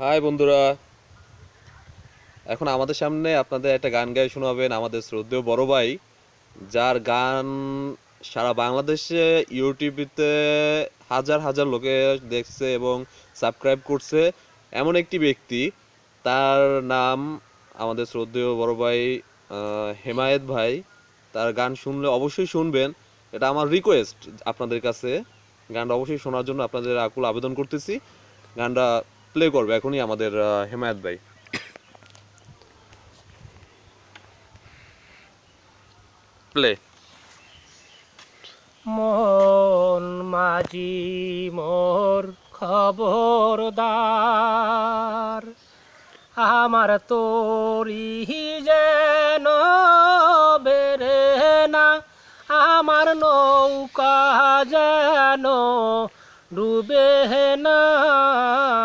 High বন্ধুরা। এখন আমাদের সামনে আপনাদের একটা গান গায়ে শোনাবেন আমাদের শ্রদ্ধেয় বড় ভাই, যার গান সারা বাংলাদেশে ইউটিউবেতে হাজার হাজার লোকে দেখছে এবং সাবস্ক্রাইব করছে। এমন একটি ব্যক্তি, তার নাম আমাদের শ্রদ্ধেয় বড় ভাই হেমায়েত ভাই। তার গান শুনলে অবশ্যই শুনবেন। এটা আমার রিকোয়েস্ট আপনাদের কাছে। গানটা অবশ্যই শোনার জন্য আপনাদের আকুল আবেদন করতেছি। গানটা প্লে করবে, এখনই আমাদের হেমায়েত ভাই। প্লে মন মাঝি মোর খবরদার, আমার তোরি যেন বেরে না, আমার নৌকা যেন ডুবে না।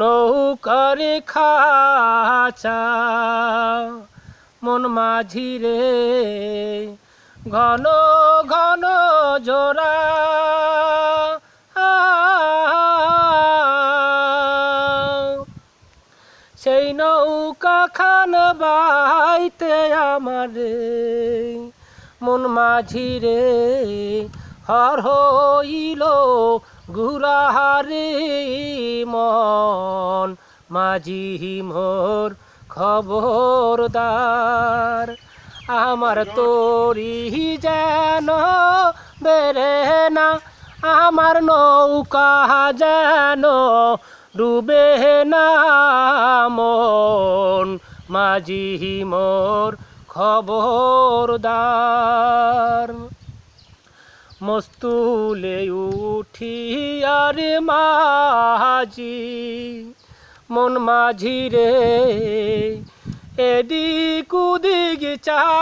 নৌকার খাচা, মন মাঝি রে ঘন ঘন জোড়া। সেই নৌকা খান বাইতে আমারে মন মাঝি রে হর হইল গুরাহারে মন, মাঝি মোর খবরদার। আমার তোরি যেন বেরে না, আমার নৌকা যেন ডুবে না। মন, মাঝি মোর খবরদার। মস্তুলে উঠি আর মাঝি, মন মাঝি রে, এদিক উদিক চাই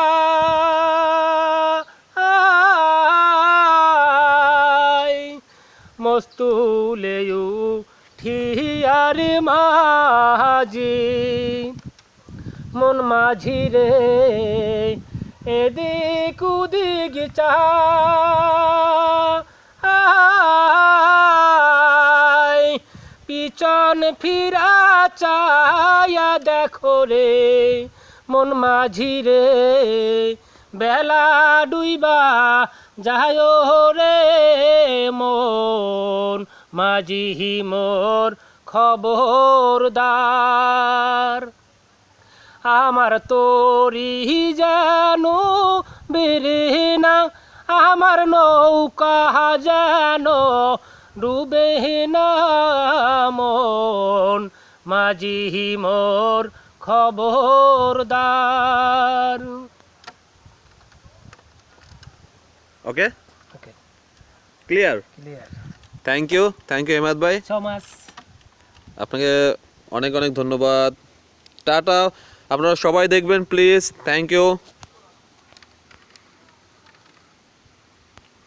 মস্তুলে আর মাঝি, মন মাঝি রে এদিক উদিক চাই পিছন ফিরা চায়া দেখো রে, মন মাঝি রে। বেলা ডুইবা যায় রে, মন মাঝি মোর খবরদার। আমার তোরি যেন বেরে না আমার নৌকা যেন ডুবে না। মন মাঝি মোর খবরদার। Okay okay clear clear thank you thank you Hemayet ভাই সো মাচ আপনাকে অনেক অনেক ধন্যবাদ। টাটা। আপনারা সবাই দেখবেন প্লিজ থ্যাংক ইউ